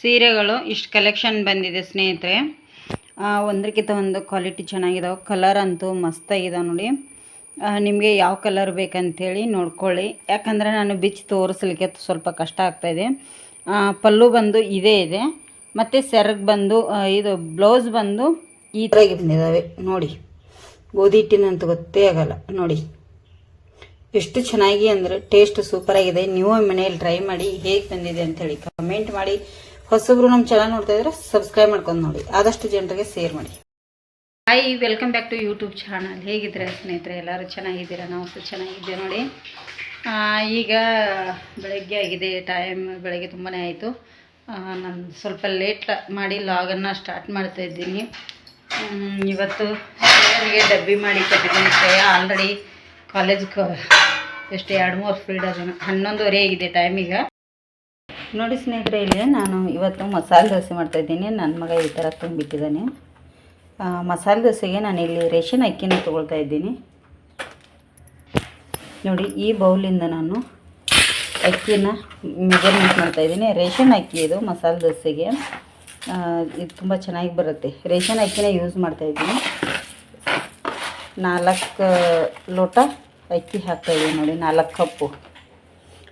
ಸೀರೆಗಳು, ಇಷ್ಟು ಕಲೆಕ್ಷನ್ ಬಂದಿದೆ ಸ್ನೇಹಿತರೆ. ಒಂದಕ್ಕಿಂತ ಒಂದು ಕ್ವಾಲಿಟಿ ಚೆನ್ನಾಗಿದಾವೆ. ಕಲರ್ ಅಂತೂ ಮಸ್ತಾಗಿದಾವೆ ನೋಡಿ. ನಿಮಗೆ ಯಾವ ಕಲರ್ ಬೇಕಂತೇಳಿ ನೋಡ್ಕೊಳ್ಳಿ. ಯಾಕಂದರೆ ನಾನು ಬಿಚ್ಚಿ ತೋರಿಸ್ಲಿಕ್ಕೆ ಸ್ವಲ್ಪ ಕಷ್ಟ ಆಗ್ತಾಯಿದೆ ಪಲ್ಲು ಬಂದು ಇದೇ ಇದೆ. ಮತ್ತು ಸೆರಗ್ ಬಂದು ಇದು ಬ್ಲೌಸ್ ಬಂದು ಈ ಥರ ಬಂದಿದ್ದಾವೆ ನೋಡಿ, ಗೋಧಿ ಹಿಟ್ಟಿನಂತೂ ಗೊತ್ತೇ ಆಗಲ್ಲ. ನೋಡಿ. ಎಷ್ಟು ಚೆನ್ನಾಗಿ ಅಂದ್ರೆ ಟೇಸ್ಟ್ ಸೂಪರ್ ಆಗಿದೆ. ನೀವು ಮನೆಯಲ್ಲಿ ಟ್ರೈ ಮಾಡಿ ಹೇಗೆ ಬಂದಿದೆ ಅಂತ ಹೇಳಿ ಕಮೆಂಟ್ ಮಾಡಿ. ಹೊಸಬ್ರು ನಮ್ಮ ಚಾನಲ್ ನೋಡ್ತಾ ಇದ್ರೆ ಸಬ್ಸ್ಕ್ರೈಬ್ ಮಾಡ್ಕೊಂಡು ನೋಡಿ. ಆದಷ್ಟು ಜನರಿಗೆ ಶೇರ್ ಮಾಡಿ. Hi welcome back to YouTube channel ಹೇಗಿದ್ದೀರಾ ಸ್ನೇಹಿತರೆ? ಎಲ್ಲರೂ ಚೆನ್ನಾಗಿದ್ದೀರಾ? ನಾವು ಸಹ ಚೆನ್ನಾಗಿದ್ದೀವಿ ನೋಡಿ. ಈಗ ಬೆಳಗ್ಗೆ ಆಗಿದೆ. ಟೈಮ್ ಬೆಳಗ್ಗೆ ತುಂಬಾ ಆಯಿತು. ನಾನು ಸ್ವಲ್ಪ ಲೇಟ್ ಮಾಡಿ ಲಾಗನ್ನು ಸ್ಟಾರ್ಟ್ ಮಾಡ್ತಾ ಇದ್ದೀನಿ. ಇವತ್ತು ಡಬ್ಬಿ ಮಾಡಿ ಕೊಟ್ಟಿದ್ದೀನಿ. ಆಲ್ರೆಡಿ ಕಾಲೇಜ್ ಎಷ್ಟು ಎರಡು, ಮೂರು ಅದನ್ನು ಹನ್ನೊಂದುವರೆ ಆಗಿದೆ ಟೈಮ್ ಈಗ. ನೋಡಿ ಸ್ನೇಹಿತರೆ, ಇಲ್ಲಿ ನಾನು ಇವತ್ತು ಮಸಾಲೆ ದೋಸೆ ಮಾಡ್ತಾಯಿದ್ದೀನಿ ನನ್ನ ಮಗ ಈ ಥರ ತುಂಬಿಟ್ಟಿದ್ದಾನೆ. ಮಸಾಲೆ ದೋಸೆಗೆ ನಾನು ಇಲ್ಲಿ ರೇಷನ್ ಅಕ್ಕಿನ ತೊಗೊಳ್ತಾ ಇದ್ದೀನಿ. ನೋಡಿ, ಈ ಬೌಲಿಂದ ನಾನು ಅಕ್ಕಿನ ಮೆಜರ್ಮೆಂಟ್ ಮಾಡ್ತಾಯಿದ್ದೀನಿ ರೇಷನ್ ಅಕ್ಕಿ ಇದು, ಮಸಾಲೆ ದೋಸೆಗೆ. ಇದು ತುಂಬ ಚೆನ್ನಾಗಿ ಬರುತ್ತೆ. ರೇಷನ್ ಅಕ್ಕಿನ ಯೂಸ್ ಮಾಡ್ತಾಯಿದ್ದೀನಿ ನಾಲ್ಕು ಲೋಟ ಅಕ್ಕಿ ಹಾಕ್ತಾಯಿದ್ದೀನಿ ನೋಡಿ, ನಾಲ್ಕು ಕಪ್ಪು.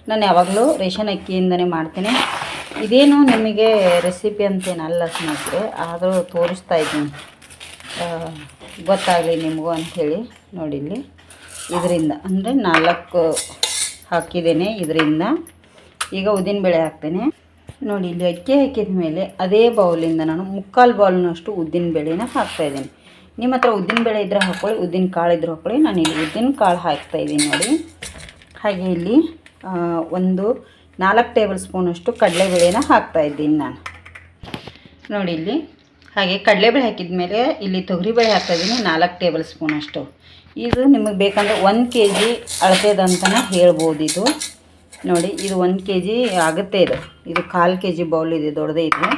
ನಾನು ಯಾವಾಗಲೂ ರೇಷನ್ ಅಕ್ಕಿಯಿಂದನೇ ಮಾಡ್ತೀನಿ. ಇದೇನು ನಿಮಗೆ ರೆಸಿಪಿ ಅಂತೇನಲ್ಲ ಸ್ನೇಹಿತರೆ, ಆದರೂ ತೋರಿಸ್ತಾ ಇದ್ದೀನಿ. ಗೊತ್ತಾಗಲಿ ನಿಮಗೂ ಅಂಥೇಳಿ ನೋಡಿ ಇಲ್ಲಿ. ಇದರಿಂದ, ಅಂದರೆ ನಾಲ್ಕು ಹಾಕಿದ್ದೇನೆ ಇದರಿಂದ. ಈಗ ಉದ್ದಿನಬೇಳೆ ಹಾಕ್ತೇನೆ. ನೋಡಿ, ಇಲ್ಲಿ ಅಕ್ಕಿ ಹಾಕಿದ ಮೇಲೆ ಅದೇ ಬೌಲಿಂದ ನಾನು ಮುಕ್ಕಾಲು ಬೌಲ್ನಷ್ಟು ಉದ್ದಿನಬೇಳೆನ ಹಾಕ್ತಾಯಿದ್ದೀನಿ. ನಿಮ್ಮ ಹತ್ರ ಉದ್ದಿನಬೇಳೆ ಇದ್ದರೆ ಹಾಕ್ಕೊಳ್ಳಿ ಉದ್ದಿನ ಕಾಳು ಇದ್ರೆ ಹಾಕ್ಕೊಳ್ಳಿ ನಾನು ಇಲ್ಲಿ ಉದ್ದಿನ ಕಾಳು ಹಾಕ್ತಾಯಿದ್ದೀನಿ ನೋಡಿ. ಹಾಗೆ ಇಲ್ಲಿ ಒಂದು ನಾಲ್ಕು ಟೇಬಲ್ ಸ್ಪೂನಷ್ಟು ಕಡಲೆಬೇಳೆನ ಹಾಕ್ತಾ ಇದ್ದೀನಿ ನಾನು. ನೋಡಿ ಇಲ್ಲಿ. ಹಾಗೆ ಕಡಲೆಬೇಳೆ ಹಾಕಿದ ಮೇಲೆ ಇಲ್ಲಿ ತೊಗರಿಬೇಳೆ ಹಾಕ್ತಾ ಇದ್ದೀನಿ, ನಾಲ್ಕು ಟೇಬಲ್ ಸ್ಪೂನಷ್ಟು ಇದು ನಿಮಗೆ ಬೇಕಂದ್ರೆ ಒಂದು ಕೆ ಜಿ ಅಳತೆದಂತನ ಹೇಳ್ಬೋದು ಇದು. ನೋಡಿ, ಇದು ಒಂದು ಕೆ ಜಿ ಆಗುತ್ತೆ ಇದು. ಇದು ಕಾಲು ಕೆ ಜಿ ಬೌಲ್ ಇದೆ, ದೊಡ್ಡದೇ ಇದು.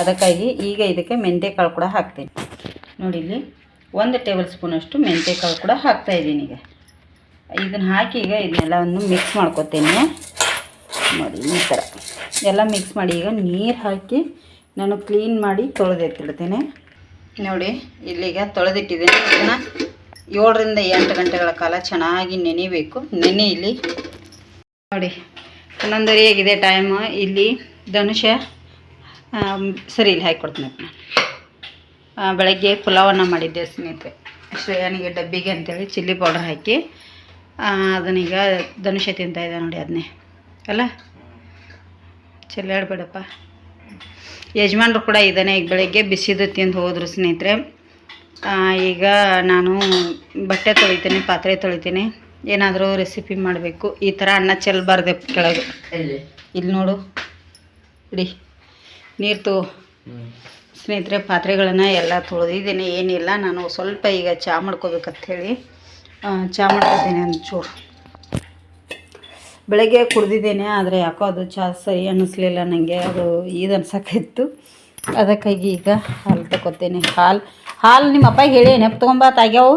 ಅದಕ್ಕಾಗಿ ಈಗ ಇದಕ್ಕೆ ಮೆಂತ್ಯಕಾಳು ಕೂಡ ಹಾಕ್ತೀನಿ. ನೋಡಿ ಇಲ್ಲಿ ಒಂದು ಟೇಬಲ್ ಸ್ಪೂನಷ್ಟು ಮೆಂತ್ಯಕಾಳು ಕೂಡ ಹಾಕ್ತಾ ಇದ್ದೀನಿ ಈಗ. ಇದನ್ನು ಹಾಕಿ ಈಗ ಇದನ್ನೆಲ್ಲವನ್ನು ಮಿಕ್ಸ್ ಮಾಡ್ಕೊತೀನಿ. ನೋಡಿ ಈ ಥರ ಎಲ್ಲ ಮಿಕ್ಸ್ ಮಾಡಿ ಈಗ ನೀರು ಹಾಕಿ ನಾನು ಕ್ಲೀನ್ ಮಾಡಿ ತೊಳೆದೆತ್ತಿಡ್ತೇನೆ ನೋಡಿ ಇಲ್ಲಿಗ ತೊಳೆದಿಟ್ಟಿದ್ದೀನಿ. ಇದನ್ನು ಏಳರಿಂದ ಎಂಟು ಗಂಟೆಗಳ ಕಾಲ ಚೆನ್ನಾಗಿ ನೆನೆಬೇಕು. ನೆನೆ ಇಲ್ಲಿ ನೋಡಿ ಹನ್ನೊಂದುವರೆಯಾಗಿದೆ ಟೈಮ್ ಇಲ್ಲಿ ಧನುಷ ಸರಿ ಇಲ್ಲಿ ಹಾಕಿಕೊಡ್ತೀನಿ. ನಾನು ಆ, ಬೆಳಗ್ಗೆ ಪುಲಾವನ್ನು ಮಾಡಿದ್ದೆ ಸ್ನೇಹಿತರೆ. ಶ್ರೇಯನಿಗೆ ಡಬ್ಬಿಗೆ ಅಂತೇಳಿ ಚಿಲ್ಲಿ ಪೌಡರ್ ಹಾಕಿ ಅದನ್ನೀಗ ಧನುಷ ತಿಂತಾ ಇದೆ ನೋಡಿ ಅದನ್ನೇ ಅಲ್ಲ? ಚೆಲ್ಲಾಡಬೇಡಪ್ಪ ಯಜಮಾನ್ರು ಕೂಡ ಇದ್ದಾನೆ ಈಗ ಬೆಳಗ್ಗೆ ಬಿಸಿದು ತಿಂದು ಹೋದರು ಸ್ನೇಹಿತರೆ. ಈಗ ನಾನು ಬಟ್ಟೆ ತೊಳಿತೀನಿ ಪಾತ್ರೆ ತೊಳಿತೀನಿ. ಏನಾದರೂ ರೆಸಿಪಿ ಮಾಡಬೇಕು. ಈ ಥರ ಅನ್ನ ಚೆಲ್ಲಬಾರ್ದೆ ಕೆಳಗೆ. ಇಲ್ಲಿ ನೋಡು. ಇಡಿ. ನೀರು ತಗೋ. ಸ್ನೇಹಿತರೆ, ಪಾತ್ರೆಗಳನ್ನು ಎಲ್ಲ ತೊಳೆದಿದ್ದೀನಿ. ಏನಿಲ್ಲ, ನಾನು ಸ್ವಲ್ಪ ಈಗ ಚಹಾ ಮಾಡ್ಕೋಬೇಕಂಥೇಳಿ ಚಹಾ ಮಾಡ್ಕೊತೀನಿ ಒಂಚೂರು. ಬೆಳಗ್ಗೆ ಕುಡ್ದಿದ್ದೇನೆ, ಆದರೆ ಯಾಕೋ ಅದು ಚಹಾ ಸರಿ ಅನ್ನಿಸ್ಲಿಲ್ಲ. ನನಗೆ ಅದು ಇದು ಅನ್ಸಕ್ಕಿತ್ತು ಅದಕ್ಕಾಗಿ ಈಗ ಹಾಲು ತಗೋತೀನಿ ಹಾಲು ಹಾಲು ನಿಮ್ಮ ಅಪ್ಪ ಹೇಳಿ ನೆಪ್ ತೊಗೊಂಬ ತಾಗ್ಯಾವು?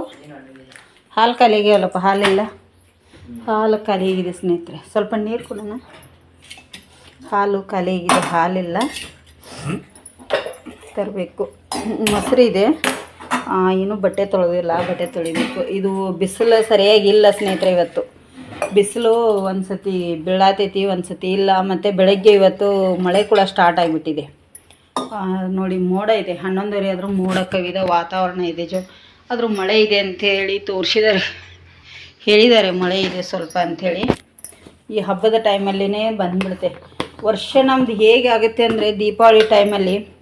ಹಾಲು ಖಾಲಿ ಹಾಲಿಲ್ಲ ಹಾಲು ಖಾಲಿ ಸ್ನೇಹಿತರೆ. ಸ್ವಲ್ಪ ನೀರು ಕೊಡೋಣ. ಹಾಲು ಖಾಲಿ ಆಗಿದೆ ಹಾಲಿಲ್ಲ ತರಬೇಕು. ಮೊಸರು ಇದೆ. ಆ, ಇನ್ನೂ ಬಟ್ಟೆ ತೊಳೆದಿಲ್ಲ ಬಟ್ಟೆ ತೊಳಿಬೇಕು. ಇದು ಬಿಸಿಲು ಸರಿಯಾಗಿ ಇಲ್ಲ ಸ್ನೇಹಿತರೆ ಇವತ್ತು. ಬಿಸಿಲು ಒಂದು ಸತಿ ಬೀಳಾತೈತಿ ಒಂದು ಸತಿ ಇಲ್ಲ. ಮತ್ತು ಬೆಳಗ್ಗೆ ಇವತ್ತು ಮಳೆ ಕೂಡ ಸ್ಟಾರ್ಟ್ ಆಗಿಬಿಟ್ಟಿದೆ. ನೋಡಿ ಮೋಡ ಇದೆ. ಹನ್ನೊಂದುವರೆ ಆದರೂ ಮೋಡ ಕವಿದ ವಾತಾವರಣ ಇದೆ. ಜೋ ಆದರೂ ಮಳೆ ಇದೆ ಅಂಥೇಳಿ ತೋರಿಸಿದ್ದಾರೆ. ಹೇಳಿದ್ದಾರೆ ಮಳೆ ಇದೆ ಸ್ವಲ್ಪ ಅಂಥೇಳಿ ಈ ಹಬ್ಬದ ಟೈಮಲ್ಲಿನೇ ಬಂದ್ಬಿಡುತ್ತೆ. ವರ್ಷ ನಮ್ದು ಹೇಗೆ ಆಗುತ್ತೆ ಅಂದರೆ ದೀಪಾವಳಿ ಟೈಮಲ್ಲಿ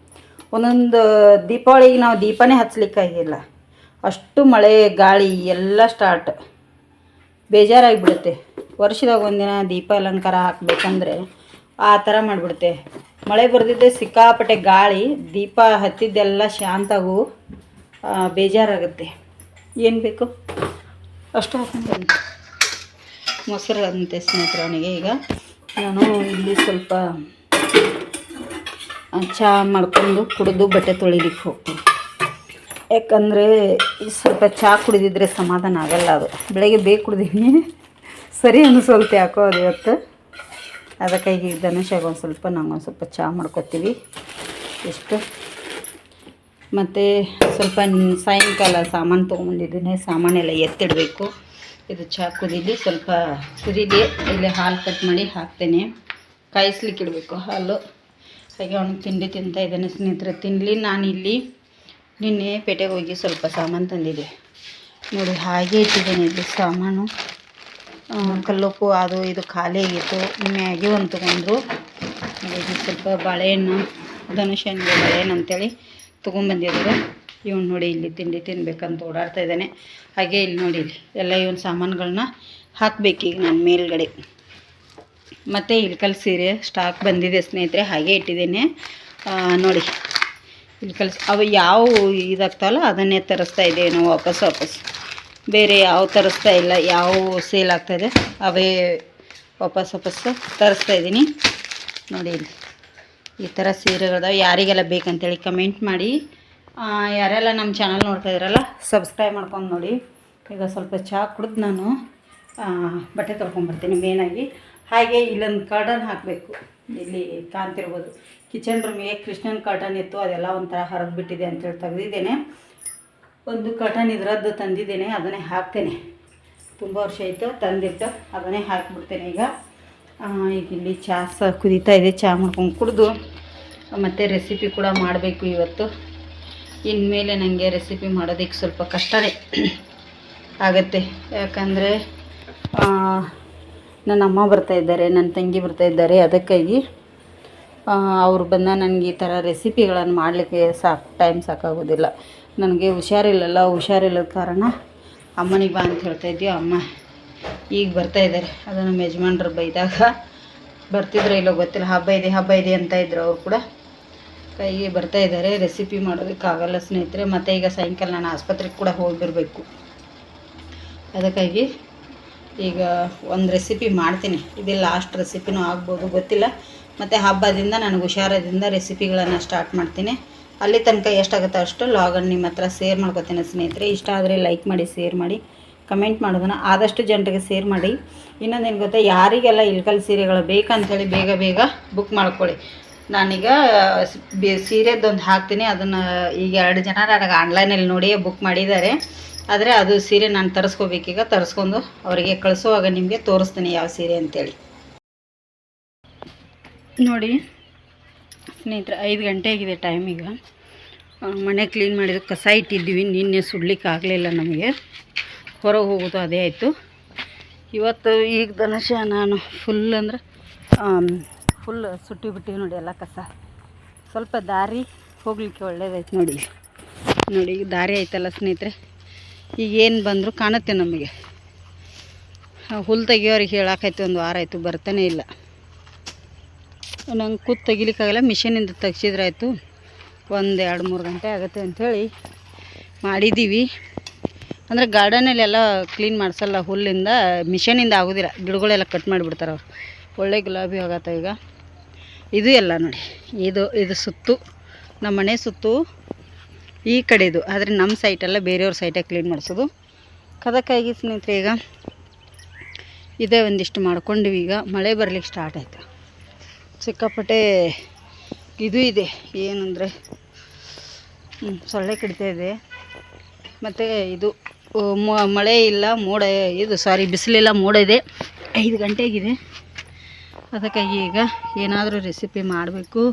ಒಂದೊಂದು ದೀಪಾವಳಿಗೆ ನಾವು ದೀಪನೇ ಹಚ್ಚಲಿಕ್ಕಾಗಿಲ್ಲ ಅಷ್ಟು ಮಳೆ, ಗಾಳಿ ಎಲ್ಲ ಸ್ಟಾರ್ಟ್ ಬೇಜಾರಾಗಿಬಿಡುತ್ತೆ. ವರ್ಷದಾಗ ಒಂದಿನ ದೀಪ ಅಲಂಕಾರ ಹಾಕಬೇಕಂದ್ರೆ ಆ ಥರ ಮಾಡಿಬಿಡುತ್ತೆ. ಮಳೆ ಬರೆದಿದ್ದೆ ಸಿಕ್ಕಾಪಟ್ಟೆ ಗಾಳಿ, ದೀಪ ಹತ್ತಿದ್ದೆಲ್ಲ ಶಾಂತಾಗು ಬೇಜಾರಾಗುತ್ತೆ. ಏನು ಬೇಕು? ಅಷ್ಟು ಹಾಕೊಂಡು ಮೊಸರು ಅಂತೆ ಸ್ನೇಹಿತರವನಿಗೆ ಈಗ. ನಾನು ಇಲ್ಲಿ ಸ್ವಲ್ಪ ಚಹಾ ಮಾಡ್ಕೊಂಡು ಕುಡಿದು ಬಟ್ಟೆ ತೊಳಿಲಿಕ್ಕೆ ಹೋಗ್ತೀನಿ. ಯಾಕಂದರೆ ಸ್ವಲ್ಪ ಚಹಾ ಕುಡಿದಿದ್ರೆ ಸಮಾಧಾನ ಆಗಲ್ಲ ಅದು. ಬೆಳಗ್ಗೆ ಬೇಗ ಕುಡಿದೀನಿ. ಸರಿ ಅನಿಸೋಲ್ತೆ ಯಾಕೋ ಅದು ಇವತ್ತು. ಅದಕ್ಕಾಗಿ ಧನುಷಾಗ ಒಂದು ಸ್ವಲ್ಪ ನಾವು ಒಂದು ಸ್ವಲ್ಪ ಚಹಾ ಮಾಡ್ಕೊತೀವಿ. ಎಷ್ಟು ಮತ್ತು ಸ್ವಲ್ಪ ಸಾಯಂಕಾಲ ಸಾಮಾನು ತೊಗೊಂಬಂದಿದ್ದೀನಿ. ಸಾಮಾನೆಲ್ಲ ಎತ್ತಿಡಬೇಕು. ಇದು ಚಹಾ ಕುದೀಲಿ ಸ್ವಲ್ಪ ಕುದೀಲಿ, ಇಲ್ಲಿ ಹಾಲು ಕಟ್ ಮಾಡಿ ಹಾಕ್ತೇನೆ. ಕಾಯಿಸ್ಲಿಕ್ಕೆ ಇಡಬೇಕು ಹಾಲು. ಅವನು ತಿಂಡಿ ತಿಂತಾ ಇದ್ದಾನೆ ಸ್ನೇಹಿತರೆ. ತಿನ್ನಲಿ ಇಲ್ಲಿ ನಿನ್ನೆ ಪೇಟೆಗೆ ಹೋಗಿ ಸ್ವಲ್ಪ ಸಾಮಾನು ತಂದಿದ್ದೆ. ನೋಡಿ, ಹಾಗೆ ಇಟ್ಟಿದ್ದೇನೆ ಇಲ್ಲಿ ಸಾಮಾನು. ಕಲ್ಲುಪ್ಪು, ಅದು ಇದು ಖಾಲಿ ಆಗಿತ್ತು. ಮ್ಯಾಗಿ ಒಂದು ತೊಗೊಂಡ್ರು. ಇದು ಸ್ವಲ್ಪ ಬಾಳೆಹಣ್ಣು ಧನುಷನಿಗೆ ಬಾಳೆಹಣ್ಣು ಅಂತೇಳಿ ತೊಗೊಂಬಂದಿದ್ದಾರೆ ಇವನು ನೋಡಿ ಇಲ್ಲಿ ತಿಂಡಿ ತಿನ್ಬೇಕಂತ ಓಡಾಡ್ತಾ ಇದ್ದಾನೆ. ಹಾಗೆ ಇಲ್ಲಿ ನೋಡಿ ಎಲ್ಲ ಇವನ್ ಸಾಮಾನುಗಳನ್ನ ಹಾಕಬೇಕೀಗ ನಾನು ಮೇಲ್ಗಡೆ. ಮತ್ತು ಇಳ್ಕಲ್ ಸೀರೆ ಸ್ಟಾಕ್ ಬಂದಿದೆ ಸ್ನೇಹಿತರೆ, ಹಾಗೆ ಇಟ್ಟಿದ್ದೇನೆ. ನೋಡಿ ಇಳ್ಕಲ್ ಅವು ಯಾವ ಇದಾಗ್ತಾವಲ್ಲ, ಅದನ್ನೇ ತರಿಸ್ತಾ ಇದ್ದೇವೆ ನಾವು ವಾಪಸ್ ವಾಪಸ್. ಬೇರೆ ಯಾವ ತರಿಸ್ತಾ ಇಲ್ಲ, ಯಾವ ಸೇಲ್ ಆಗ್ತಾಯಿದೆ ಅವೇ ವಾಪಸ್ ವಾಪಸ್ ತರಿಸ್ತಾ ಇದ್ದೀನಿ. ನೋಡಿ, ಇಲ್ಲಿ ಈ ಥರ ಸೀರೆಗಳಿದಾವೆ. ಯಾರಿಗೆಲ್ಲ ಬೇಕಂತೇಳಿ ಕಮೆಂಟ್ ಮಾಡಿ. ಯಾರೆಲ್ಲ ನಮ್ಮ ಚಾನಲ್ ನೋಡ್ತಾ ಇದ್ರಲ್ಲ ಸಬ್ಸ್ಕ್ರೈಬ್ ಮಾಡ್ಕೊಂಡು ನೋಡಿ. ಈಗ ಸ್ವಲ್ಪ ಚಹಾ ಕುಡಿದು ನಾನು ಬಟ್ಟೆ ತೊಳ್ಕೊಂಬರ್ತೀನಿ ಮೇನಾಗಿ ಹಾಗೆ ಇಲ್ಲೊಂದು ಕಾಟನ್ ಹಾಕಬೇಕು. ಇಲ್ಲಿ ಕಾಣ್ತಿರ್ಬೋದು. ಕಿಚನ್ ರೂಮಿಗೆ ಕೃಷ್ಣನ್ ಕಾಟನ್ ಇತ್ತು, ಅದೆಲ್ಲ ಒಂಥರ ಹರಿದು ಬಿಟ್ಟಿದೆ ಅಂತೇಳಿ ತೆಗೆದಿದ್ದೇನೆ. ಒಂದು ಕಾಟನ್ ಇದರದ್ದು ತಂದಿದ್ದೇನೆ, ಅದನ್ನೇ ಹಾಕ್ತೇನೆ. ತುಂಬ ವರ್ಷ ಆಯಿತು ತಂದಿಟ್ಟು ಅದನ್ನೇ ಹಾಕಿಬಿಡ್ತೇನೆ ಈಗ. ಈಗ ಇಲ್ಲಿ ಚಹಾ ಸಹ ಕುದೀತಾ ಇದೆ ಚಹಾ ಮಾಡ್ಕೊಂಡು ಕುಡಿದು. ಮತ್ತು ರೆಸಿಪಿ ಕೂಡ ಮಾಡಬೇಕು ಇವತ್ತು. ಇನ್ಮೇಲೆ ನನಗೆ ರೆಸಿಪಿ ಮಾಡೋದಕ್ಕೆ ಸ್ವಲ್ಪ ಕಷ್ಟವೇ ಆಗತ್ತೆ. ಯಾಕಂದರೆ ನನ್ನ ಅಮ್ಮ ಬರ್ತಾ ಇದ್ದಾರೆ, ನನ್ನ ತಂಗಿ ಬರ್ತಾ ಇದ್ದಾರೆ. ಅದಕ್ಕಾಗಿ ಅವ್ರು ಬಂದ ನನಗೆ ಈ ಥರ ರೆಸಿಪಿಗಳನ್ನು ಮಾಡಲಿಕ್ಕೆ ಸಾಕು ಟೈಮ್ ಸಾಕಾಗೋದಿಲ್ಲ. ನನಗೆ ಹುಷಾರಿಲ್ಲಲ್ಲ, ಹುಷಾರಿಲ್ಲದ ಕಾರಣ ಅಮ್ಮನಿಗೆ ಬಾ ಅಂತ ಹೇಳ್ತಾ ಇದ್ದೀವಿ ಅಮ್ಮ ಈಗ ಬರ್ತಾ ಇದ್ದಾರೆ. ಅದು ನಮ್ಮ ಯಜಮಾನ್ರು ಬೈದಾಗ, ಬರ್ತಿದ್ರು ಇಲ್ಲೋ ಗೊತ್ತಿಲ್ಲ. ಹಬ್ಬ ಇದೆ ಹಬ್ಬ ಇದೆ ಅಂತ ಇದ್ರು ಅವ್ರು ಕೂಡ. ಕೈಗೆ ಬರ್ತಾ ಇದ್ದಾರೆ, ರೆಸಿಪಿ ಮಾಡೋದಕ್ಕಾಗಲ್ಲ ಸ್ನೇಹಿತರೆ. ಮತ್ತು ಈಗ ಸಾಯಂಕಾಲ ನಾನು ಆಸ್ಪತ್ರೆಗೆ ಕೂಡ ಹೋಗಿರಬೇಕು ಅದಕ್ಕಾಗಿ ಈಗ ಒಂದು ರೆಸಿಪಿ ಮಾಡ್ತೀನಿ. ಇದು ಲಾಸ್ಟ್ ರೆಸಿಪಿನೂ ಆಗ್ಬೋದು, ಗೊತ್ತಿಲ್ಲ. ಮತ್ತು ಹಬ್ಬದಿಂದ ನನಗೆ ಹುಷಾರದಿಂದ ರೆಸಿಪಿಗಳನ್ನು ಸ್ಟಾರ್ಟ್ ಮಾಡ್ತೀನಿ. ಅಲ್ಲಿ ತನಕ ಎಷ್ಟಾಗುತ್ತೋ ಅಷ್ಟು ಲಾಗನ್ನು ನಿಮ್ಮ ಹತ್ರ ಶೇರ್ ಮಾಡ್ಕೊತೀನಿ ಸ್ನೇಹಿತರೆ. ಇಷ್ಟ ಆದರೆ ಲೈಕ್ ಮಾಡಿ ಶೇರ್ ಮಾಡಿ ಕಮೆಂಟ್ ಮಾಡೋದನ್ನು ಆದಷ್ಟು ಜನರಿಗೆ ಶೇರ್ ಮಾಡಿ. ಇನ್ನೊಂದು ಏನು ಗೊತ್ತಾ, ಯಾರಿಗೆಲ್ಲ ಇಲ್ಕಲ್ ಸೀರೆಗಳು ಬೇಕಂಥೇಳಿ ಬೇಗ ಬೇಗ ಬುಕ್ ಮಾಡ್ಕೊಳ್ಳಿ. ನಾನೀಗ ಬಿ ಸೀರೆದೊಂದು ಹಾಕ್ತೀನಿ. ಅದನ್ನು ಈಗ ಎರಡು ಜನ ನನಗೆ ಆನ್ಲೈನಲ್ಲಿ ನೋಡಿಯೇ ಬುಕ್ ಮಾಡಿದ್ದಾರೆ. ಆದರೆ ಅದು ಸೀರೆ ನಾನು ತರಿಸ್ಕೋಬೇಕೀಗ, ತರಿಸ್ಕೊಂಡು ಅವರಿಗೆ ಕಳಿಸುವಾಗ ನಿಮಗೆ ತೋರಿಸ್ತೀನಿ ಯಾವ ಸೀರೆ ಅಂತೇಳಿ. ನೋಡಿ, ಸ್ನೇಹಿತರೆ, ಐದು ಗಂಟೆ ಆಗಿದೆ ಟೈಮ್ ಈಗ ಮನೆ ಕ್ಲೀನ್ ಮಾಡಿದ ಕಸ ಇಟ್ಟಿದ್ದೀವಿ, ನಿನ್ನೆ ಸುಡ್ಲಿಕ್ಕೆ ಆಗಲಿಲ್ಲ ನಮಗೆ. ಹೊರಗೆ ಹೋಗೋದು ಅದೇ ಆಯಿತು. ಇವತ್ತು ಈಗ ಧನುಷ ನಾನು ಫುಲ್ ಅಂದ್ರೆ ಫುಲ್ ಸುಟ್ಟಿ ಬಿಟ್ಟಿವಿ ನೋಡಿ ಎಲ್ಲ ಕಸ. ಸ್ವಲ್ಪ ದಾರಿ ಹೋಗಲಿಕ್ಕೆ ಒಳ್ಳೇದಾಯ್ತು ನೋಡಿ. ನೋಡಿ, ಈಗ ದಾರಿ ಆಯ್ತಲ್ಲ ಸ್ನೇಹಿತರೆ. ಈಗ ಏನು ಬಂದರೂ ಕಾಣುತ್ತೆ ನಮಗೆ. ಹುಲ್ಲು ತೆಗಿಯೋರಿಗೆ ಹೇಳಾಕೈತಿ ಒಂದು ವಾರ ಆಯಿತು, ಬರ್ತಾನೆ ಇಲ್ಲ. ನಂಗೆ ಕೂತ್ ತೆಗಿಲಿಕ್ಕಾಗಲ್ಲ, ಮಿಷಿನಿಂದ ತೆಗ್ಸಿದ್ರಾಯ್ತು. ಒಂದು ಎರಡು ಮೂರು ಗಂಟೆ ಆಗುತ್ತೆ ಅಂಥೇಳಿ ಮಾಡಿದ್ದೀವಿ ಅಂದರೆ ಗಾರ್ಡನಲ್ಲೆಲ್ಲ ಕ್ಲೀನ್ ಮಾಡಿಸಲ್ಲ ಹುಲ್ಲಿಂದ, ಮಿಷನಿಂದ ಆಗೋದಿಲ್ಲ. ಗಿಡಗಳೆಲ್ಲ ಕಟ್ ಮಾಡಿಬಿಡ್ತಾರೆ ಅವ್ರು. ಒಳ್ಳೆ ಗುಲಾಬಿ ಆಗತ್ತೆ ಈಗ. ಇದು ಎಲ್ಲ ನೋಡಿ. ಇದು ಇದು ಸುತ್ತು. ನಮ್ಮ ಮನೆ ಸುತ್ತು. ಈ ಕಡೆದು, ಆದರೆ ನಮ್ಮ ಸೈಟೆಲ್ಲ ಬೇರೆಯವ್ರ ಸೈಟಾಗಿ ಕ್ಲೀನ್ ಮಾಡಿಸೋದು. ಕದಕ್ಕಾಗಿ ಸ್ನೇಹಿತರೆ, ಈಗ ಇದೇ ಒಂದಿಷ್ಟು ಮಾಡ್ಕೊಂಡ್ವಿ. ಈಗ ಮಳೆ ಬರಲಿಕ್ಕೆ ಸ್ಟಾರ್ಟ್ ಆಯಿತು. ಸಿಕ್ಕಾಪಟ್ಟೆ ಇದು ಇದೆ. ಏನಂದರೆ ಸೊಳ್ಳೆ ಕಡಿತಾ ಇದೆ. ಮತ್ತು ಇದು ಮಳೆ ಇಲ್ಲ, ಮೋಡ, ಇದು ಸಾರಿ ಬಿಸಿಲಿಲ್ಲ ಮೋಡ ಇದೆ. ಐದು ಗಂಟೆಗಿದೆ ಅದಕ್ಕಾಗಿ ಈಗ ಏನಾದರೂ ರೆಸಿಪಿ ಮಾಡಬೇಕು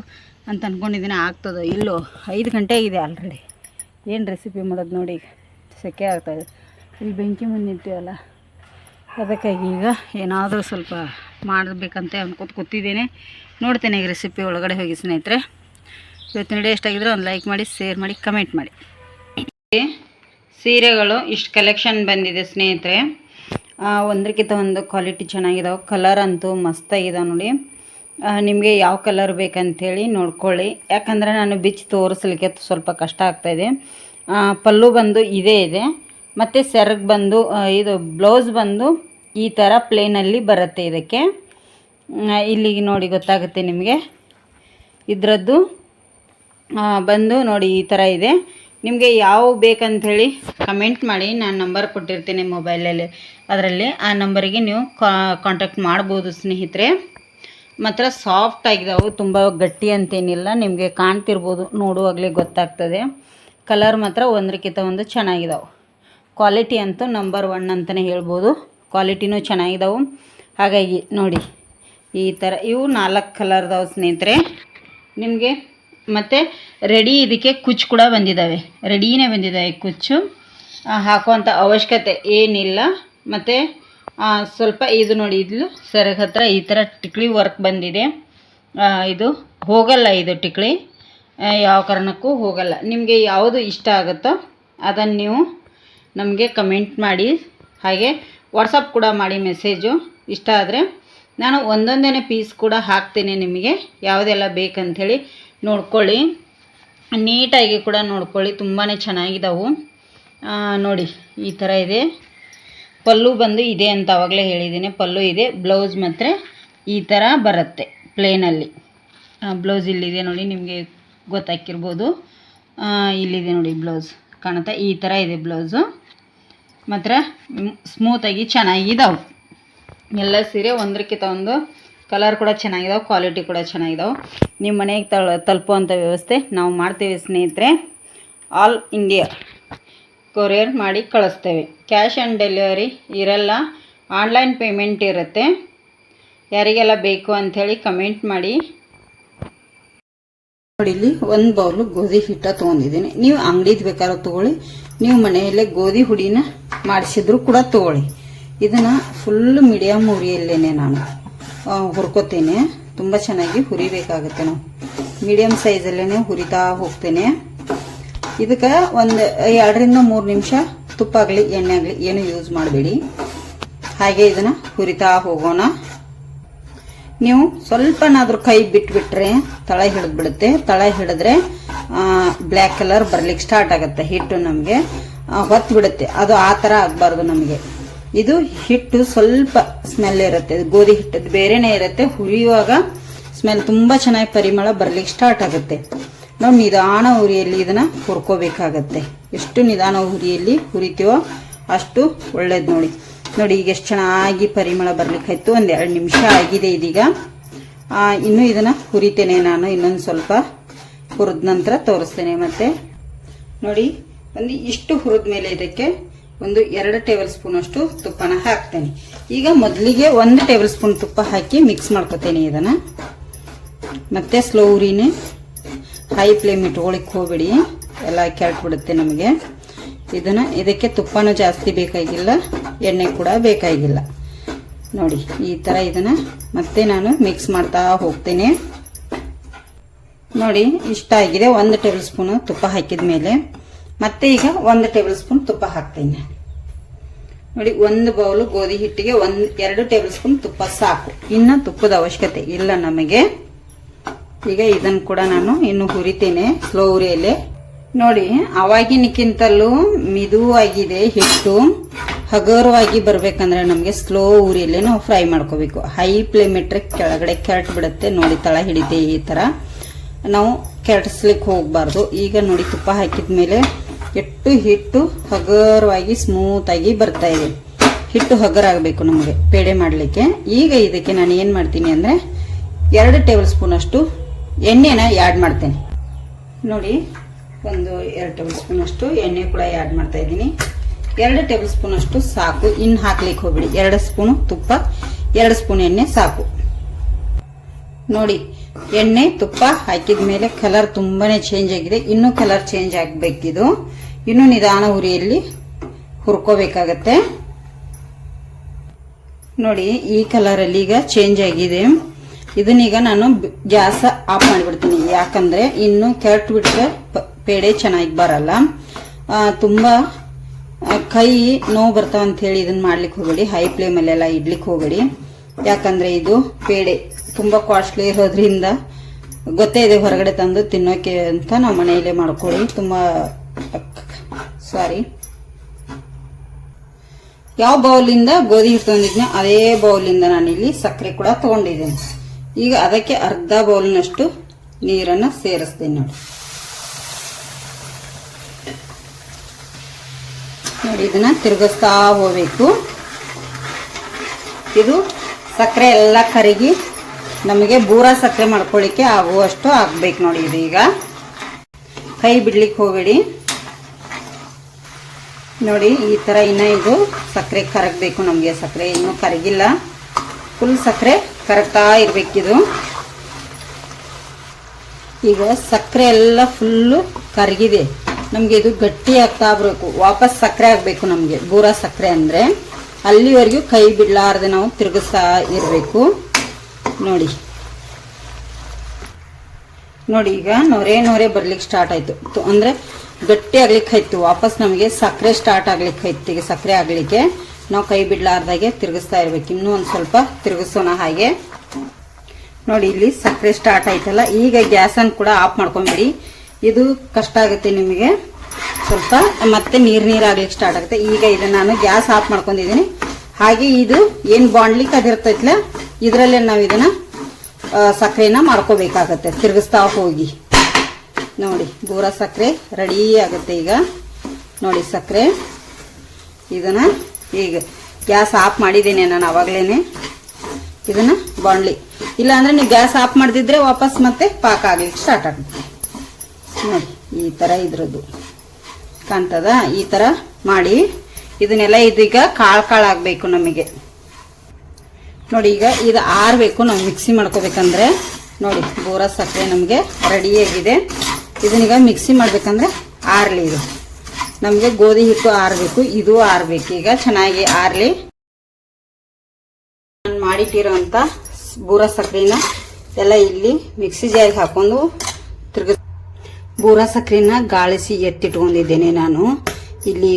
ಅಂತ ಅಂದ್ಕೊಂಡಿದ್ದೀನಿ ಆಗ್ತದೋ ಇಲ್ಲೋ? ಐದು ಗಂಟೆ ಆಗಿದೆ ಆಲ್ರೆಡಿ ಏನು ರೆಸಿಪಿ ಮಾಡೋದು ನೋಡಿ ಸೆಕೆ ಆಗ್ತಾಯಿದೆ ಇಲ್ಲಿ ಬೆಂಕಿ ಮುಂದೆ ಅದಕ್ಕಾಗಿ ಈಗ ಏನಾದರೂ ಸ್ವಲ್ಪ ಮಾಡಬೇಕಂತ ಅನ್ಕೋತ ಕೂತಿದ್ದೇನೆ. ನೋಡ್ತೇನೆ ಈಗ ರೆಸಿಪಿ ಒಳಗಡೆ ಹೋಗಿ ಸ್ನೇಹಿತರೆ. ಇವತ್ತಿನ ವಿಡಿಯೋ ಎಷ್ಟಾಗಿದ್ರೆ ಒಂದು ಲೈಕ್ ಮಾಡಿ ಶೇರ್ ಮಾಡಿ ಕಮೆಂಟ್ ಮಾಡಿ. ಸೀರೆಗಳು ಇಷ್ಟು ಕಲೆಕ್ಷನ್ ಬಂದಿದೆ ಸ್ನೇಹಿತರೆ. ಒಂದಕ್ಕಿಂತ ಒಂದು ಕ್ವಾಲಿಟಿ ಚೆನ್ನಾಗಿದಾವೆ. ಕಲರ್ ಅಂತೂ ಮಸ್ತಾಗಿದಾವೆ ನೋಡಿ. ನಿಮಗೆ ಯಾವ ಕಲರ್ ಬೇಕಂಥೇಳಿ ನೋಡ್ಕೊಳ್ಳಿ. ಯಾಕಂದರೆ ನಾನು ಬಿಚ್ಚಿ ತೋರಿಸ್ಲಿಕ್ಕೆ ಸ್ವಲ್ಪ ಕಷ್ಟ ಆಗ್ತಾಯಿದೆ ಪಲ್ಲು ಬಂದು ಇದೇ ಇದೆ. ಮತ್ತು ಸೆರಗ್ ಬಂದು ಇದು ಬ್ಲೌಸ್ ಬಂದು ಈ ಥರ ಪ್ಲೇನಲ್ಲಿ ಬರುತ್ತೆ ಇದಕ್ಕೆ. ಇಲ್ಲಿಗೆ ನೋಡಿ ಗೊತ್ತಾಗುತ್ತೆ ನಿಮಗೆ. ಇದರದ್ದು ಬಂದು ನೋಡಿ ಈ ಥರ ಇದೆ. ನಿಮಗೆ ಯಾವ ಬೇಕಂಥೇಳಿ ಕಮೆಂಟ್ ಮಾಡಿ. ನಾನು ನಂಬರ್ ಕೊಟ್ಟಿರ್ತೀನಿ ಮೊಬೈಲಲ್ಲಿ ಅದರಲ್ಲಿ ಆ ನಂಬರಿಗೆ ನೀವು ಕಾಂಟ್ಯಾಕ್ಟ್ ಮಾಡ್ಬೋದು ಸ್ನೇಹಿತರೆ. ಮಾತ್ರ ಸಾಫ್ಟ್ ಆಗಿದಾವೆ ತುಂಬ ಗಟ್ಟಿ ಅಂತೇನಿಲ್ಲ, ನಿಮಗೆ ಕಾಣ್ತಿರ್ಬೋದು ನೋಡುವಾಗಲೇ ಗೊತ್ತಾಗ್ತದೆ. ಕಲರ್ ಮಾತ್ರ ಒಂದಕ್ಕಿಂತ ಒಂದು ಚೆನ್ನಾಗಿದಾವೆ. ಕ್ವಾಲಿಟಿ ಅಂತೂ ನಂಬರ್ ಒನ್ ಅಂತಲೇ ಹೇಳ್ಬೋದು. ಕ್ವಾಲಿಟಿನೂ ಚೆನ್ನಾಗಿದಾವೆ. ಹಾಗಾಗಿ ನೋಡಿ, ಈ ಥರ ಇವು ನಾಲ್ಕು ಕಲರ್ದಾವೆ ಸ್ನೇಹಿತರೆ. ನಿಮಗೆ ಮತ್ತು ರೆಡಿ ಇದಕ್ಕೆ ಕುಚ್ಚು ಕೂಡ ಬಂದಿದ್ದಾವೆ ರೆಡಿನೇ ಬಂದಿದ್ದಾವೆ ಕುಚ್ಚು. ಹಾಕುವಂಥ ಅವಶ್ಯಕತೆ ಏನಿಲ್ಲ. ಮತ್ತು ಸ್ವಲ್ಪ ಇದು ನೋಡಿ ಇದು ಸೆರಗ್ ಹತ್ರ ಈ ಥರ ಟಿಕ್ಳಿ ವರ್ಕ್ ಬಂದಿದೆ. ಇದು ಹೋಗಲ್ಲ ಇದು ಟಿಕ್ಳಿ. ಯಾವ ಕಾರಣಕ್ಕೂ ಹೋಗಲ್ಲ. ನಿಮಗೆ ಯಾವುದು ಇಷ್ಟ ಆಗುತ್ತೋ ಅದನ್ನು ನೀವು ನಮಗೆ ಕಮೆಂಟ್ ಮಾಡಿ. ಹಾಗೆ ವಾಟ್ಸಪ್ ಕೂಡ ಮಾಡಿ ಮೆಸೇಜು ಇಷ್ಟ ಆದರೆ ನಾನು ಒಂದೊಂದೇ ಪೀಸ್ ಕೂಡ ಹಾಕ್ತೀನಿ ನಿಮಗೆ. ಯಾವುದೆಲ್ಲ ಬೇಕಂಥೇಳಿ ನೋಡ್ಕೊಳ್ಳಿ. ನೀಟಾಗಿ ಕೂಡ ನೋಡ್ಕೊಳ್ಳಿ. ತುಂಬಾ ಚೆನ್ನಾಗಿದ್ದಾವೆ ನೋಡಿ, ಈ ಥರ ಇದೆ. ಪಲ್ಲು ಬಂದು ಇದೆ ಅಂತ ಆವಾಗಲೇ ಹೇಳಿದ್ದೀನಿ. ಪಲ್ಲು ಇದೆ, ಬ್ಲೌಸ್ ಮಾತ್ರ ಈ ಥರ ಬರುತ್ತೆ ಪ್ಲೇನಲ್ಲಿ ಬ್ಲೌಸ್ ಇಲ್ಲಿದೆ ನೋಡಿ, ನಿಮಗೆ ಗೊತ್ತಾಕಿರ್ಬೋದು. ಇಲ್ಲಿದೆ ನೋಡಿ ಬ್ಲೌಸ್ ಕಾಣುತ್ತಾ, ಈ ಥರ ಇದೆ ಬ್ಲೌಸು. ಮಾತ್ರ ಸ್ಮೂತಾಗಿ ಚೆನ್ನಾಗಿದ್ದಾವೆ ಎಲ್ಲ ಸೀರೆ ಒಂದಕ್ಕಿಂತ ಒಂದು ಕಲರ್ ಕೂಡ ಚೆನ್ನಾಗಿದಾವೆ ಕ್ವಾಲಿಟಿ ಕೂಡ ಚೆನ್ನಾಗಿದಾವೆ. ನಿಮ್ಮ ಮನೆಗೆ ತಲ ತಲುಪುವಂಥ ವ್ಯವಸ್ಥೆ ನಾವು ಮಾಡ್ತೀವಿ ಸ್ನೇಹಿತರೆ. ಆಲ್ ಇಂಡಿಯಾ ಕೊರಿಯರ್ ಮಾಡಿ ಕಳಿಸ್ತೇವೆ. ಕ್ಯಾಶ್ ಆನ್ ಡೆಲಿವರಿ ಇರಲ್ಲ, ಆನ್ಲೈನ್ ಪೇಮೆಂಟ್ ಇರುತ್ತೆ. ಯಾರಿಗೆಲ್ಲ ಬೇಕು ಅಂಥೇಳಿ ಕಮೆಂಟ್ ಮಾಡಿ. ನೋಡಿ, ಇಲ್ಲಿ ಒಂದು ಬೌಲು ಗೋಧಿ ಹಿಟ್ಟ ತೊಗೊಂಡಿದ್ದೀನಿ. ನೀವು ಅಂಗಡಿದು ಬೇಕಾದ್ರೆ ತೊಗೊಳ್ಳಿ. ನೀವು ಮನೆಯಲ್ಲೇ ಗೋಧಿ ಹುಡಿನ ಮಾಡಿಸಿದ್ರು ಕೂಡ ತೊಗೊಳ್ಳಿ. ಇದನ್ನು ಫುಲ್ ಮೀಡಿಯಮ್ ಹುರಿಯಲ್ಲೇನೆ ನಾನು. ಹುರ್ಕೋತೀನಿ. ತುಂಬ ಚೆನ್ನಾಗಿ ಹುರಿಬೇಕಾಗುತ್ತೆ. ನಾವು ಮೀಡಿಯಮ್ ಸೈಜಲ್ಲೇ ಹುರಿತಾ ಹೋಗ್ತೇನೆ. ಇದಕ್ಕೆ ಒಂದು ಎರಡರಿಂದ ಮೂರು ನಿಮಿಷ ತುಪ್ಪ ಆಗಲಿ ಎಣ್ಣೆ ಆಗಲಿ ಏನು ಯೂಸ್ ಮಾಡಬೇಡಿ. ಹಾಗೆ ಇದನ್ನು ಹುರಿತಾ ಹೋಗೋಣ. ನೀವು ಸ್ವಲ್ಪನಾದ್ರೂ ಕೈ ಬಿಟ್ಬಿಟ್ರೆ ತಳ ಹಿಡಿದ್ಬಿಡುತ್ತೆ. ತಳ ಹಿಡಿದ್ರೆ ಬ್ಲ್ಯಾಕ್ ಕಲರ್ ಬರ್ಲಿಕ್ಕೆ ಸ್ಟಾರ್ಟ್ ಆಗುತ್ತೆ ಹಿಟ್ಟು ನಮಗೆ. ಹೊತ್ತು ಬಿಡುತ್ತೆ ಅದು ಆ ಥರ ಆಗಬಾರ್ದು ನಮಗೆ. ಇದು ಹಿಟ್ಟು ಸ್ವಲ್ಪ ಸ್ಮೆಲ್ ಇರುತ್ತೆ. ಗೋಧಿ ಹಿಟ್ಟದ್ದು ಬೇರೆನೇ ಇರುತ್ತೆ. ಹುರಿಯುವಾಗ ಸ್ಮೆಲ್ ತುಂಬ ಚೆನ್ನಾಗಿ ಪರಿಮಳ ಬರ್ಲಿಕ್ಕೆ ಸ್ಟಾರ್ಟ್ ಆಗುತ್ತೆ. ನಾವು ನಿಧಾನ ಉರಿಯಲ್ಲಿ ಇದನ್ನ ಹುರ್ಕೋಬೇಕಾಗತ್ತೆ. ಎಷ್ಟು ನಿಧಾನ ಉರಿಯಲ್ಲಿ ಹುರಿತೀವೋ ಅಷ್ಟು ಒಳ್ಳೇದು ನೋಡಿ. ನೋಡಿ, ಈಗ ಎಷ್ಟು ಚೆನ್ನಾಗಿ ಪರಿಮಳ ಬರ್ಲಿಕ್ಕಾಯ್ತು ಒಂದು ಎರಡು ನಿಮಿಷ ಆಗಿದೆ ಇದೀಗ. ಇನ್ನು ಇದನ್ನ ಹುರಿತೇನೆ ನಾನು, ಇನ್ನೊಂದು ಸ್ವಲ್ಪ ಹುರಿದ ನಂತರ ತೋರಿಸ್ತೇನೆ ಮತ್ತೆ. ನೋಡಿ ಒಂದು ಇಷ್ಟು ಹುರಿದ ಮೇಲೆ ಇದಕ್ಕೆ ಒಂದು ಎರಡು ಟೇಬಲ್ ಸ್ಪೂನ್ ಅಷ್ಟು ತುಪ್ಪನ ಹಾಕ್ತೇನೆ. ಈಗ ಮೊದಲಿಗೆ ಒಂದು ಟೇಬಲ್ ಸ್ಪೂನ್ ತುಪ್ಪ ಹಾಕಿ ಮಿಕ್ಸ್ ಮಾಡ್ಕೊತೇನೆ ಇದನ್ನ. ಮತ್ತೆ ಸ್ಲೋ ಉರಿನೇ ಹೈ ಫ್ಲೇಮ್ ಇಟ್ಕೊಳಿಕ್ ಹೋಗ್ಬಿಡಿ. ಎಲ್ಲ ಕೆಳಟ್ಬಿಡುತ್ತೆ ನಮಗೆ. ಇದನ್ನ, ಇದಕ್ಕೆ ತುಪ್ಪನೂ ಜಾಸ್ತಿ ಬೇಕಾಗಿಲ್ಲ, ಎಣ್ಣೆ ಕೂಡ ಬೇಕಾಗಿಲ್ಲ. ನೋಡಿ, ಈ ಥರ ಇದನ್ನ ಮತ್ತೆ ನಾನು ಮಿಕ್ಸ್ ಮಾಡ್ತಾ ಹೋಗ್ತೇನೆ. ನೋಡಿ, ಇಷ್ಟ ಆಗಿದೆ. ಒಂದು ಟೇಬಲ್ ಸ್ಪೂನ್ ತುಪ್ಪ ಹಾಕಿದ ಮೇಲೆ. ಮತ್ತೆ ಈಗ ಒಂದು ಟೇಬಲ್ ಸ್ಪೂನ್ ತುಪ್ಪ ಹಾಕ್ತೇನೆ. ನೋಡಿ, ಒಂದು ಬೌಲು ಗೋಧಿ ಹಿಟ್ಟಿಗೆ ಒಂದು, ಎರಡು ಟೇಬಲ್ ಸ್ಪೂನ್ ತುಪ್ಪ ಸಾಕು. ಇನ್ನು ತುಪ್ಪದ ಅವಶ್ಯಕತೆ ಇಲ್ಲ ನಮಗೆ. ಈಗ ಇದನ್ನ ಕೂಡ ನಾನು ಇನ್ನು ಹುರಿತೇನೆ ಸ್ಲೋ ಉರಿಯಲ್ಲೇ ನೋಡಿ, ಅವಾಗಿನಕ್ಕಿಂತಲೂ ಮಿದುವಾಗಿದೆ ಹಿಟ್ಟು. ಹಗುರವಾಗಿ ಬರ್ಬೇಕಂದ್ರೆ ನಮಗೆ ಸ್ಲೋ ಉರಿಯಲ್ಲೇ ನಾವು ಫ್ರೈ ಮಾಡ್ಕೋಬೇಕು. ಹೈ ಫ್ಲೇಮ್ ಇಟ್ಟರೆ ಕೆಳಗಡೆ ಕೆರಟ್ ಬಿಡುತ್ತೆ. ನೋಡಿ, ತಳ ಹಿಡಿತೆ ಈ ಥರ ನಾವು ಕೆರಟಿಸ್ಲಿಕ್ಕೆ ಹೋಗಬಾರ್ದು. ಈಗ ನೋಡಿ, ತುಪ್ಪ ಹಾಕಿದ ಮೇಲೆ ಹಿಟ್ಟು ಹಿಟ್ಟು ಹಗುರವಾಗಿ ಸ್ಮೂತಾಗಿ ಬರ್ತಾ ಇದೆ. ಹಿಟ್ಟು ಹಗರಾಗಬೇಕು ನಮಗೆ, ಪೇಡೆ ಮಾಡಲಿಕ್ಕೆ. ಈಗ ಇದಕ್ಕೆ ನಾನು ಏನು ಮಾಡ್ತೀನಿ ಅಂದರೆ ಎರಡು ಟೇಬಲ್ ಸ್ಪೂನ್ ಅಷ್ಟು ಎಣ್ಣೆನ ಆ್ಯಡ್ ಮಾಡ್ತೇನೆ. ನೋಡಿ, ಒಂದು ಎರಡು ಟೇಬಲ್ ಸ್ಪೂನ್ ಅಷ್ಟು ಎಣ್ಣೆ ಕೂಡ ಆ್ಯಡ್ ಮಾಡ್ತಾ ಇದ್ದೀನಿ. ಎರಡು ಟೇಬಲ್ ಸ್ಪೂನ್ ಅಷ್ಟು ಸಾಕು. ಇನ್ನು ಹಾಕ್ಲಿಕ್ಕೆ ಹೋಗ್ಬಿಡಿ. ಎರಡು ಸ್ಪೂನು ತುಪ್ಪ, ಎರಡು ಸ್ಪೂನ್ ಎಣ್ಣೆ ಸಾಕು. ನೋಡಿ, ಎಣ್ಣೆ, ತುಪ್ಪ ಹಾಕಿದ ಮೇಲೆ ಕಲರ್ ತುಂಬಾನೇ ಚೇಂಜ್ ಆಗಿದೆ. ಇನ್ನೂ ಕಲರ್ ಚೇಂಜ್ ಆಗಬೇಕಿದು ಇನ್ನೂ ನಿಧಾನ ಉರಿಯಲ್ಲಿ ಹುರ್ಕೋಬೇಕಾಗತ್ತೆ. ನೋಡಿ, ಈ ಕಲರಲ್ಲಿ ಈಗ ಚೇಂಜ್ ಆಗಿದೆ. ಇದನ್ನೀಗ ನಾನು ಗ್ಯಾಸ್ ಆಫ್ ಮಾಡಿಬಿಡ್ತೀನಿ. ಯಾಕಂದ್ರೆ ಇನ್ನು ಕೆರಟ್ ಬಿಟ್ರೆ ಪೇಡೆ ಚೆನ್ನಾಗಿ ಬರಲ್ಲ. ತುಂಬಾ ಕೈ ನೋವು ಬರ್ತಾವ ಅಂತ ಹೇಳಿ ಇದನ್ನ ಮಾಡ್ಲಿಕ್ಕೆ ಹೋಗಬೇಡಿ. ಹೈ ಫ್ಲೇಮಲ್ಲೆಲ್ಲ ಇಡ್ಲಿಕ್ಕೆ ಹೋಗಬೇಡಿ. ಯಾಕಂದ್ರೆ ಇದು ಪೇಡೆ ತುಂಬಾ ಕಾಸ್ಟ್ಲಿ ಇರೋದ್ರಿಂದ ಗೊತ್ತೇ ಇದೆ ಹೊರಗಡೆ ತಂದು ತಿನ್ನೋಕೆ ಅಂತ ನಾವು ಮನೆಯಲ್ಲೇ ಮಾಡ್ಕೊಳ್ಳಿ. ತುಂಬಾ ಸಾರಿ. ಯಾವ ಬೌಲಿಂದ ಗೋಧಿ ಹಿಟ್ಟು ತಂದಿದ್ನೋ ಅದೇ ಬೌಲಿಂದ ನಾನಿಲ್ಲಿ ಸಕ್ಕರೆ ಕೂಡ ತಗೊಂಡಿದ್ದೇನೆ. ಈಗ ಅದಕ್ಕೆ ಅರ್ಧ ಬೌಲ್ನಷ್ಟು ನೀರನ್ನು ಸೇರಿಸ್ತೀನಿ ನೋಡಿ. ನೋಡಿ, ಇದನ್ನ ತಿರುಗಿಸ್ತಾ ಹೋಗಬೇಕು. ಇದು ಸಕ್ಕರೆ ಎಲ್ಲ ಕರಗಿ ನಮಗೆ ಬೂರ ಸಕ್ಕರೆ ಮಾಡ್ಕೊಳ್ಳಿಕ್ಕೆ ಆಗುವಷ್ಟು ಆಗ್ಬೇಕು ನೋಡಿ ಇದು ಈಗ. ಕೈ ಬಿಡ್ಲಿಕ್ಕೆ ಹೋಗಬೇಡಿ. ನೋಡಿ, ಈ ಥರ ಇನ್ನೂ ಇದು ಸಕ್ಕರೆ ಕರಗಬೇಕು ನಮಗೆ. ಸಕ್ಕರೆ ಇನ್ನೂ ಕರಗಿಲ್ಲ. ಫುಲ್ ಸಕ್ಕರೆ ಕರಗ್ತಾ ಇರಬೇಕಿದು ಈಗ ಸಕ್ಕರೆ ಎಲ್ಲ ಫುಲ್ಲು ಕರಗಿದೆ. ನಮಗೆ ಇದು ಗಟ್ಟಿ ಆಗ್ತಾ ಬರಬೇಕು. ವಾಪಸ್ ಸಕ್ಕರೆ ಆಗಬೇಕು ನಮಗೆ. ಬೂರ ಸಕ್ಕರೆ ಅಂದರೆ ಅಲ್ಲಿವರೆಗೂ ಕೈ ಬಿಡಲಾರ್ದೆ ನಾವು ತಿರುಗಿಸ್ತಾ ಇರಬೇಕು. ನೋಡಿ. ನೋಡಿ, ಈಗ ನೊರೆ ನೊರೆ ಬರ್ಲಿಕ್ಕೆ ಸ್ಟಾರ್ಟ್ ಆಯಿತು. ಅಂದರೆ ಗಟ್ಟಿ ಆಗ್ಲಿಕ್ಕೆ ಆಯ್ತು ವಾಪಸ್ ನಮಗೆ ಸಕ್ಕರೆ ಸ್ಟಾರ್ಟ್ ಆಗ್ಲಿಕ್ಕೆ ಆಯ್ತು ಈಗ ಸಕ್ಕರೆ ಆಗ್ಲಿಕ್ಕೆ. ನಾವು ಕೈ ಬಿಡ್ಲಾರ್ದಾಗೆ ತಿರುಗಿಸ್ತಾ ಇರ್ಬೇಕು. ಇನ್ನೂ ಒಂದು ಸ್ವಲ್ಪ ತಿರುಗಿಸೋಣ ಹಾಗೆ. ನೋಡಿ, ಇಲ್ಲಿ ಸಕ್ಕರೆ ಸ್ಟಾರ್ಟ್ ಆಯ್ತಲ್ಲ. ಈಗ ಗ್ಯಾಸನ್ನು ಕೂಡ ಆಫ್ ಮಾಡ್ಕೊಂಬಿಡಿ. ಇದು ಕಷ್ಟ ಆಗುತ್ತೆ ನಿಮಗೆ. ಸ್ವಲ್ಪ ಮತ್ತೆ ನೀರು ನೀರು ಆಗ್ಲಿಕ್ಕೆ ಸ್ಟಾರ್ಟ್ ಆಗುತ್ತೆ. ಈಗ ಇದು ನಾನು ಗ್ಯಾಸ್ ಆಫ್ ಮಾಡ್ಕೊಂಡಿದ್ದೀನಿ. ಹಾಗೆ ಇದು ಏನು ಬಾಂಡ್ಲಿಕ್ಕೆ ಅದಿರ್ತೈತ್ಲ ಇದರಲ್ಲೇ ನಾವು ಇದನ್ನು ಸಕ್ಕರೆನ ಮಾಡ್ಕೋಬೇಕಾಗತ್ತೆ. ತಿರುಗಿಸ್ತಾ ಹೋಗಿ. ನೋಡಿ, ಬೂರ ಸಕ್ಕರೆ ರೆಡಿ ಆಗುತ್ತೆ ಈಗ. ನೋಡಿ, ಸಕ್ಕರೆ. ಇದನ್ನ ಈಗ ಗ್ಯಾಸ್ ಆಫ್ ಮಾಡಿದ್ದೀನಿ ನಾನು ಅವಾಗಲೇ ಇದನ್ನ ಬಾಂಡ್ಲಿ ಇಲ್ಲ ಅಂದ್ರೆ ನೀವು ಗ್ಯಾಸ್ ಆಫ್ ಮಾಡಿದ್ರೆ ವಾಪಸ್ ಮತ್ತೆ ಪಾಕ ಆಗ್ಲಿಕ್ಕೆ ಸ್ಟಾರ್ಟ್ ಆಗುತ್ತೆ. ನೋಡಿ, ಈ ತರ ಇದ್ರದ್ದು. ಕಾಣ್ತದ? ಈ ತರ ಮಾಡಿ. ಇದನ್ನೆಲ್ಲ ಇದೀಗ ಕಾಳು ಕಾಳು ಆಗ್ಬೇಕು ನಮಗೆ. ನೋಡಿ, ಈಗ ಇದು ಆರಬೇಕು ನಾವು ಮಿಕ್ಸಿ ಮಾಡ್ಕೋಬೇಕಂದ್ರೆ. ನೋಡಿ, ಬೋರ ಸಕ್ಕರೆ ನಮಗೆ ರೆಡಿಯಾಗಿದೆ ಇದನ್ನೀಗ ಮಿಕ್ಸಿ ಮಾಡ್ಬೇಕಂದ್ರೆ ಆರ್ಲಿ ಇದು. ನಮಗೆ ಗೋಧಿ ಹಿಟ್ಟು ಆರಬೇಕು, ಇದು ಆರಬೇಕು. ಈಗ ಚೆನ್ನಾಗಿ ಆರಲಿ. ನಾನು ಮಾಡಿಟ್ಟಿರೋಂಥ ಬೂರ ಸಕ್ಕರೆನ ಎಲ್ಲ ಇಲ್ಲಿ ಮಿಕ್ಸಿ ಜಾರಿಗೆ ಹಾಕೊಂಡು ತಿರ್ಗ ಬೂರ ಸಕ್ಕರೆನ ಗಾಳಿಸಿ ಎತ್ತಿಟ್ಕೊಂಡಿದ್ದೇನೆ ನಾನು. ಇಲ್ಲಿ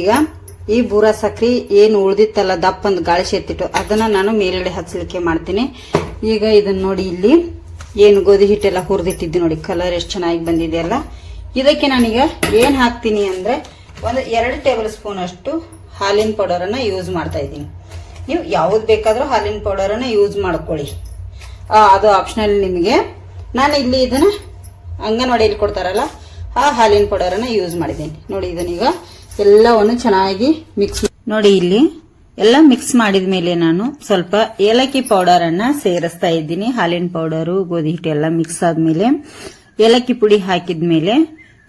ಈ ಬೂರ ಸಕ್ಕರೆ ಏನು ಉಳ್ದಿತ್ತಲ್ಲ ದಪ್ಪಂದು ಗಾಳಿಸಿ ಎತ್ತಿಟ್ಟು ಅದನ್ನು ನಾನು ಮೇಲ್ಗಡೆ ಹಚ್ಚಲಿಕ್ಕೆ ಮಾಡ್ತೀನಿ. ಈಗ ಇದನ್ನು ನೋಡಿ ಇಲ್ಲಿ ಏನು ಗೋಧಿ ಹಿಟ್ಟೆಲ್ಲ ಹುರಿದಿಟ್ಟಿದ್ದೆ ನೋಡಿ ಕಲರ್ ಎಷ್ಟು ಚೆನ್ನಾಗಿ ಬಂದಿದೆ ಅಲ್ಲ. ಇದಕ್ಕೆ ನಾನೀಗ ಏನು ಹಾಕ್ತೀನಿ ಅಂದ್ರೆ ಒಂದು ಎರಡು ಟೇಬಲ್ ಸ್ಪೂನ್ ಅಷ್ಟು ಹಾಲಿನ ಪೌಡರನ್ನು ಯೂಸ್ ಮಾಡ್ತಾ ಇದ್ದೀನಿ. ನೀವು ಯಾವ್ದು ಬೇಕಾದರೂ ಹಾಲಿನ ಪೌಡರನ್ನು ಯೂಸ್ ಮಾಡ್ಕೊಳ್ಳಿ. ಅದು ಆಪ್ಷನಲ್ ನಿಮಗೆ. ನಾನು ಇಲ್ಲಿ ಇದನ್ನು ಅಂಗನವಾಡಿಯಲ್ಲಿ ಕೊಡ್ತಾರಲ್ಲ, ಆ ಹಾಲಿನ ಪೌಡರನ್ನು ಯೂಸ್ ಮಾಡಿದ್ದೀನಿ. ನೋಡಿ ಇದನ್ನೀಗ ಎಲ್ಲವನ್ನು ಚೆನ್ನಾಗಿ ಮಿಕ್ಸ್ ನೋಡಿ ಇಲ್ಲಿ ಎಲ್ಲ ಮಿಕ್ಸ್ ಮಾಡಿದ ಮೇಲೆ ನಾನು ಸ್ವಲ್ಪ ಏಲಕ್ಕಿ ಪೌಡರ್ ಅನ್ನ ಸೇರಿಸ್ತಾ ಇದ್ದೀನಿ. ಹಾಲಿನ ಪೌಡರು ಗೋಧಿ ಹಿಟ್ಟು ಎಲ್ಲ ಮಿಕ್ಸ್ ಆದ್ಮೇಲೆ, ಏಲಕ್ಕಿ ಪುಡಿ ಹಾಕಿದ್ಮೇಲೆ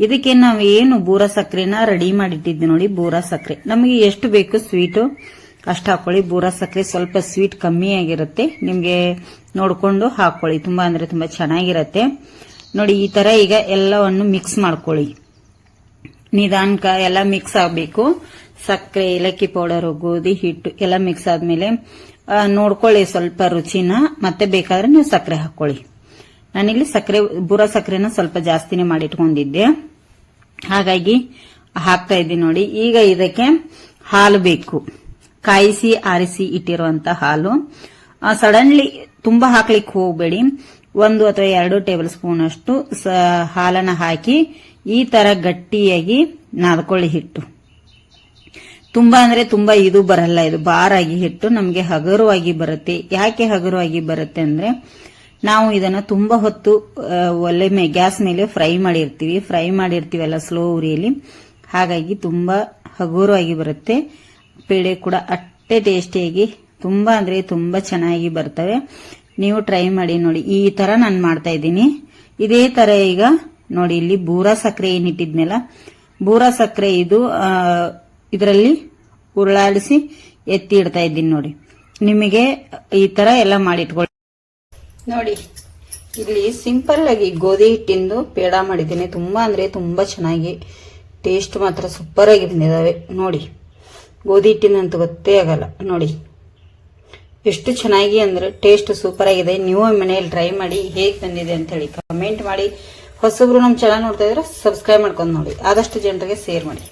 ಇದಕ್ಕೆ ನಾವು ಏನು ಬೂರ ಸಕ್ಕರೆನ ರೆಡಿ ಮಾಡಿಟ್ಟಿದ್ವಿ ನೋಡಿ, ಬೂರ ಸಕ್ಕರೆ ನಮಗೆ ಎಷ್ಟು ಬೇಕು ಸ್ವೀಟು ಅಷ್ಟು ಹಾಕೊಳ್ಳಿ. ಬೂರ ಸಕ್ಕರೆ ಸ್ವಲ್ಪ ಸ್ವೀಟ್ ಕಮ್ಮಿ ಆಗಿರುತ್ತೆ. ನಿಮಗೆ ನೋಡಿಕೊಂಡು ಹಾಕೊಳ್ಳಿ. ತುಂಬ ಅಂದರೆ ತುಂಬ ಚೆನ್ನಾಗಿರುತ್ತೆ. ನೋಡಿ, ಈ ಥರ ಈಗ ಎಲ್ಲವನ್ನು ಮಿಕ್ಸ್ ಮಾಡ್ಕೊಳ್ಳಿ. ನಿಧಾನಕ ಎಲ್ಲ ಮಿಕ್ಸ್ ಆಗಬೇಕು. ಸಕ್ಕರೆ ಏಲಕ್ಕಿ ಪೌಡರು, ಗೋಧಿ, ಹಿಟ್ಟು ಎಲ್ಲ ಮಿಕ್ಸ್ ಆದಮೇಲೆ ನೋಡ್ಕೊಳ್ಳಿ ಸ್ವಲ್ಪ ರುಚಿನ. ಮತ್ತೆ ಬೇಕಾದ್ರೆ ನೀವು ಸಕ್ಕರೆ ಹಾಕೊಳ್ಳಿ. ನಾನಿಲ್ಲಿ ಸಕ್ಕರೆ, ಬುರ ಸಕ್ಕರೆನ ಸ್ವಲ್ಪ ಜಾಸ್ತಿನೇ ಮಾಡಿಟ್ಕೊಂಡಿದ್ದೆ. ಹಾಗಾಗಿ ಹಾಕ್ತಾ ಇದ್ದೀನಿ ನೋಡಿ. ಈಗ ಇದಕ್ಕೆ ಹಾಲು ಬೇಕು. ಕಾಯಿಸಿ, ಆರಿಸಿ ಇಟ್ಟಿರುವಂತ ಹಾಲು. ಸಡನ್ಲಿ ತುಂಬಾ ಹಾಕ್ಲಿಕ್ಕೆ ಹೋಗಬೇಡಿ. ಒಂದು ಅಥವಾ ಎರಡು ಟೇಬಲ್ ಸ್ಪೂನ್ ಅಷ್ಟು ಹಾಲನ್ನ ಹಾಕಿ ಈ ತರ ಗಟ್ಟಿಯಾಗಿ ನಾದ್ಕೊಳ್ಳಿ ಹಿಟ್ಟು. ತುಂಬಾ ಅಂದ್ರೆ ತುಂಬಾ ಇದು ಬರಲ್ಲ. ಇದು ಬಾರಾಗಿ ಹಿಟ್ಟು ನಮಗೆ ಹಗುರವಾಗಿ ಬರುತ್ತೆ. ಯಾಕೆ ಹಗುರವಾಗಿ ಬರುತ್ತೆ ಅಂದ್ರೆ ನಾವು ಇದನ್ನ ತುಂಬಾ ಹೊತ್ತು ಒಲೆ ಮೇ, ಗ್ಯಾಸ್ ಮೇಲೆ ಫ್ರೈ ಮಾಡಿರ್ತೀವಿ. ಫ್ರೈ ಮಾಡಿರ್ತೀವಲ್ಲ ಸ್ಲೋ ಉರಿಯಲ್ಲಿ. ಹಾಗಾಗಿ ತುಂಬಾ ಹಗುರವಾಗಿ ಬರುತ್ತೆ. ಪೇಡೆ ಕೂಡ ಅಟ್ಟೆ ಟೇಸ್ಟಿಯಾಗಿ ತುಂಬಾ ಅಂದ್ರೆ ತುಂಬಾ ಚೆನ್ನಾಗಿ ಬರ್ತವೆ. ನೀವು ಟ್ರೈ ಮಾಡಿ ನೋಡಿ. ಈ ತರ ನಾನು ಮಾಡ್ತಾ ಇದ್ದೀನಿ. ಇದೇ ತರ ಈಗ ನೋಡಿ, ಇಲ್ಲಿ ಬೂರಾ ಸಕ್ಕರೆ ಏನಿಟ್ಟಿದ್ನಲ್ಲ? ಬೂರಾ ಸಕ್ಕರೆ ಇದು ಇದರಲ್ಲಿ ಉರುಳಾಡಿಸಿ ಎತ್ತಿ ಇಡ್ತಾ ಇದ್ದೀನಿ ನೋಡಿ. ನಿಮಗೆ ಈ ತರ ಎಲ್ಲ ಮಾಡಿಟ್ಕೊಳ್ಳಿ ನೋಡಿ, ಇಲ್ಲಿ ಸಿಂಪಲ್ ಆಗಿ ಗೋಧಿ ಹಿಟ್ಟಿಂದು ಪೇಡ ಮಾಡಿದ್ದೀನಿ. ತುಂಬಾ ಅಂದ್ರೆ ತುಂಬಾ ಚೆನ್ನಾಗಿ ಟೇಸ್ಟ್ ಮಾತ್ರ ಸೂಪರ್ ಆಗಿ ಬಂದಿದಾವೆ. ನೋಡಿ, ಗೋಧಿ ಹಿಟ್ಟಿನಂತೂ ಗೊತ್ತೇ ಆಗಲ್ಲ. ನೋಡಿ, ಎಷ್ಟು ಚೆನ್ನಾಗಿ ಅಂದ್ರೆ ಟೇಸ್ಟ್ ಸೂಪರ್ ಆಗಿದೆ. ನೀವು ಮನೆಯಲ್ಲಿ ಟ್ರೈ ಮಾಡಿ ಹೇಗೆ ಬಂದಿದೆ ಅಂತ ಹೇಳಿ ಕಮೆಂಟ್ ಮಾಡಿ. ಹೊಸಬ್ರು ನಮ್ಮ ಚಾನಲ್ ನೋಡ್ತಾ ಇದ್ರೆ ಸಬ್ಸ್ಕ್ರೈಬ್ ಮಾಡ್ಕೊಂಡು ನೋಡಿ. ಆದಷ್ಟು ಜನರಿಗೆ ಶೇರ್ ಮಾಡಿ.